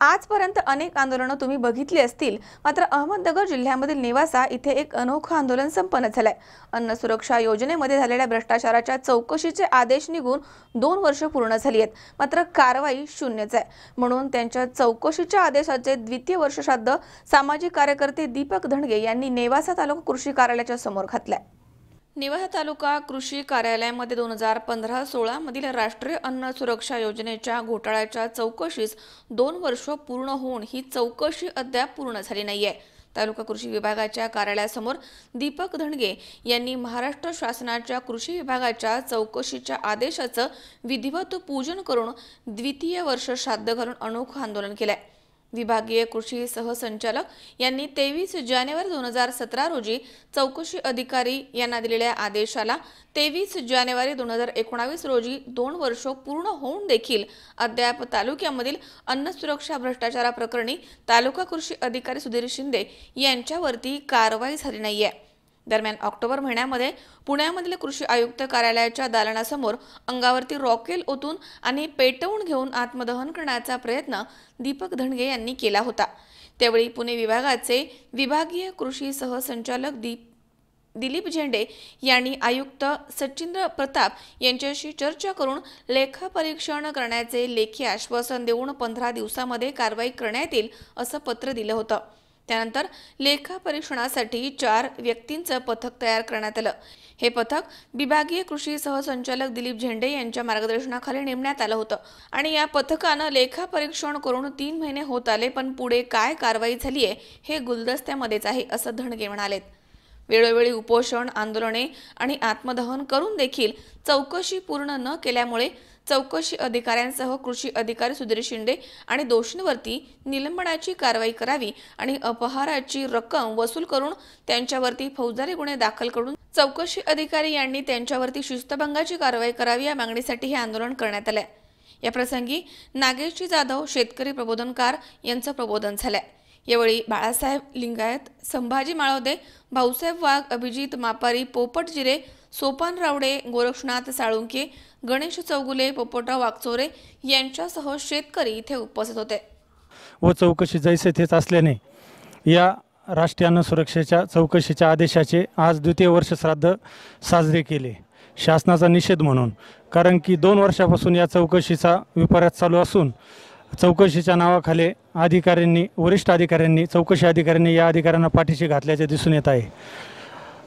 आजपर्यंत अनेक आंदोलनं तुम्ही बघितली असतील. मात्र अहमदनगर जिल्ह्यामधील नेवासा इथे एक अनोखं आंदोलन संपन्न झालंय. अन्न सुरक्षा योजनेमध्ये झालेल्या भ्रष्टाचाराच्या चौकशीचे आदेश निघून दोन वर्ष पूर्ण झाली आहेत. मात्र कारवाई शून्यच आहे. म्हणून त्यांच्या चौकशीच्या आदेशाचे द्वितीय वर्ष सामाजिक कार्यकर्ते दीपक धणगे यांनी नेवासा तालुका कृषी कार्यालयाच्या समोर घातलाय. निवाह तालुका कृषी कार्यालयामध्ये दोन हजार पंधरा सोळामधील राष्ट्रीय अन्न सुरक्षा योजनेच्या घोटाळ्याच्या चौकशीस दोन वर्ष पूर्ण होऊन ही चौकशी अद्याप पूर्ण झाली नाहीये. तालुका कृषी विभागाच्या कार्यालयासमोर दीपक धणगे यांनी महाराष्ट्र शासनाच्या कृषी विभागाच्या चौकशीच्या आदेशाचं विधिवत पूजन करून द्वितीय वर्ष श्राद्ध घालून अनोखं आंदोलन केलंय. विभागीय कृषी सहसंचालक यांनी तेवीस जानेवारी दोन हजार सतरा रोजी चौकशी अधिकारी यांना दिलेल्या आदेशाला तेवीस जानेवारी दोन हजार एकोणावीस रोजी दोन वर्ष पूर्ण होऊन देखील अद्याप तालुक्यामधील अन्न सुरक्षा भ्रष्टाचाराप्रकरणी तालुका कृषी अधिकारी सुधीर शिंदे यांच्यावरती कारवाई झाली नाही आहे दरम्यान ऑक्टोबर महिन्यामध्ये पुण्यामधील कृषी आयुक्त कार्यालयाच्या दालनासमोर अंगावरती रॉकेल ओतून आणि पेटवून घेऊन आत्मदहन करण्याचा प्रयत्न दीपक धणगे यांनी केला होता. त्यावेळी पुणे विभागाचे विभागीय कृषी सहसंचालक दीप दिलीप झेंडे यांनी आयुक्त सचिंद्र प्रताप यांच्याशी चर्चा करून लेखापरीक्षण करण्याचे लेखी आश्वासन देऊन पंधरा दिवसामध्ये कारवाई करण्यात येईल असं पत्र दिलं होतं. त्यानंतर लेखापरीक्षणासाठी चार व्यक्तींचं पथक तयार करण्यात आलं. हे पथक विभागीय कृषी सहसंचालक दिलीप झेंडे यांच्या मार्गदर्शनाखाली नेमण्यात आलं होतं. आणि या पथकानं लेखापरीक्षण करून तीन महिने होत आले पण पुढे काय कारवाई झाली आहे हे गुलदस्त्यामध्येच आहे असं धणगे म्हणालेत. वेळोवेळी उपोषण आंदोलने आणि आत्मदहन करून देखील चौकशी पूर्ण न केल्यामुळे चौकशी अधिकाऱ्यांसह कृषी अधिकारी सुधीर शिंदे आणि दोषींवरती निलंबनाची कारवाई करावी आणि अपहाराची रक्कम वसूल करून त्यांच्यावरती फौजदारी गुन्हे दाखल करून चौकशी अधिकारी यांनी त्यांच्यावरती शिस्तभंगाची कारवाई करावी या मागणीसाठी हे आंदोलन करण्यात आलं या प्रसंगी नागेशजी जाधव शेतकरी प्रबोधनकार यांचं प्रबोधन झालंय. यावेळी बाळासाहेब लिंगायत संभाजी माळवदे भाऊसाहेब वाघ अभिजित मापारी पोपट जिरे सोपान रावडे गोरक्षनाथ साळुंके गणेश चौगुले पोपटराव वागचोरे यांच्यासह शेतकरी इथे उपस्थित होते. व चौकशी जैसे तेच असल्याने या राष्ट्रीय अन्न सुरक्षेच्या चौकशीच्या आदेशाचे आज द्वितीय वर्ष श्राद्ध साजरे केले. शासनाचा निषेध म्हणून. कारण की दोन वर्षापासून या चौकशीचा विपर्यास चालू असून चौकशीच्या नावाखाली अधिकाऱ्यांनी वरिष्ठ अधिकाऱ्यांनी चौकशी अधिकाऱ्यांनी या अधिकाऱ्यांना पाठीशी घातल्याचे दिसून येत आहे.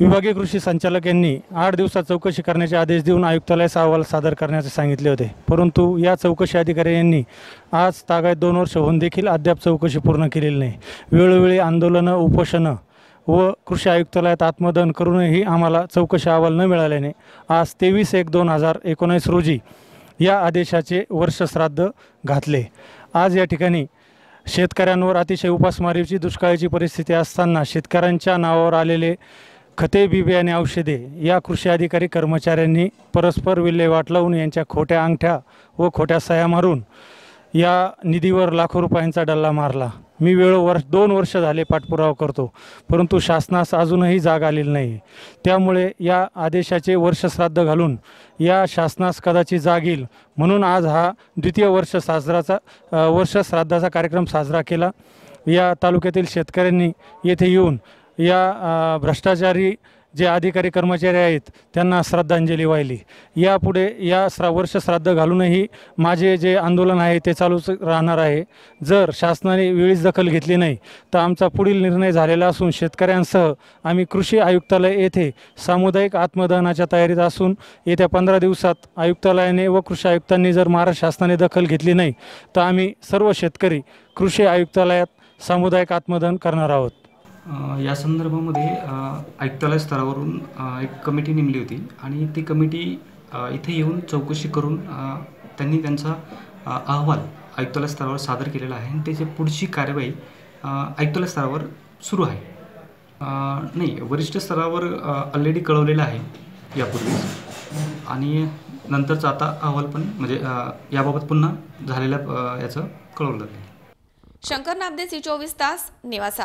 विभागीय कृषी संचालक यांनी आठ दिवसात चौकशी करण्याचे आदेश देऊन आयुक्तालयास अहवाल सादर करण्याचे सांगितले होते. परंतु या चौकशी अधिकारी यांनी आज तागायत दोन वर्ष होऊन देखील अद्याप चौकशी पूर्ण केलेली नाही. वेळोवेळी आंदोलनं उपोषणं व कृषी आयुक्तालयात आत्मदहन करूनही आम्हाला चौकशी अहवाल न मिळाल्याने आज तेवीस एक दोन हजार एकोणीस रोजी या आदेशाचे वर्षश्राद्ध घातले. आज या ठिकाणी शेतकऱ्यांवर अतिशय उपासमारीची दुष्काळाची परिस्थिती असताना शेतकऱ्यांच्या नावावर आलेले खते बी बियाणे औषधे या कृषी अधिकारी कर्मचाऱ्यांनी परस्पर विल्हेवाट लावून यांच्या खोट्या अंगठ्या व खोट्या सह्या मारून या निधीवर लाखो रुपयांचा डल्ला मारला. मी वेळोवर दोन वर्ष झाले पाठपुरावा करतो परंतु शासनास अजूनही जाग आलेली नाही त्यामुळे या आदेशाचे वर्षश्राद्ध घालून या शासनास कदाचित जाग येईल म्हणून आज हा द्वितीय वर्ष साजराचा वर्ष वर्षश्राद्धाचा कार्यक्रम साजरा केला. या तालुक्यातील शेतकऱ्यांनी येथे येऊन या भ्रष्टाचारी जे अधिकारी कर्मचारी आहेत त्यांना श्रद्धांजली वाहिली. यापुढे या श्रा वर्ष श्राद्ध घालूनही माझे जे आंदोलन आहे ते चालूच राहणार आहे. जर शासनाने वेळीच दखल घेतली नाही तर आमचा पुढील निर्णय झालेला असून शेतकऱ्यांसह आम्ही कृषी आयुक्तालय येथे सामुदायिक आत्मदहनाच्या तयारीत असून येत्या पंधरा दिवसात आयुक्तालयाने व कृषी आयुक्तांनी जर महाराष्ट्र शासनाने दखल घेतली नाही तर आम्ही सर्व शेतकरी कृषी आयुक्तालयात सामुदायिक आत्मदहन करणार आहोत. या संदर्भामध्ये आयुक्तालय स्तरावरून एक कमिटी नेमली होती आणि ती कमिटी इथे येऊन चौकशी करून त्यांनी त्यांचा अहवाल आयुक्तालय स्तरावर सादर केलेला आहे आणि त्याची पुढची कार्यवाही आयुक्तालय स्तरावर सुरू आहे. नाही वरिष्ठ स्तरावर ऑलरेडी कळवलेलं आहे यापूर्वीच आणि नंतरचा आता अहवाल पण म्हणजे याबाबत पुन्हा झालेल्या याचं कळवलं जाईल. शंकर नाबदे सी चोवीस तास निवासा.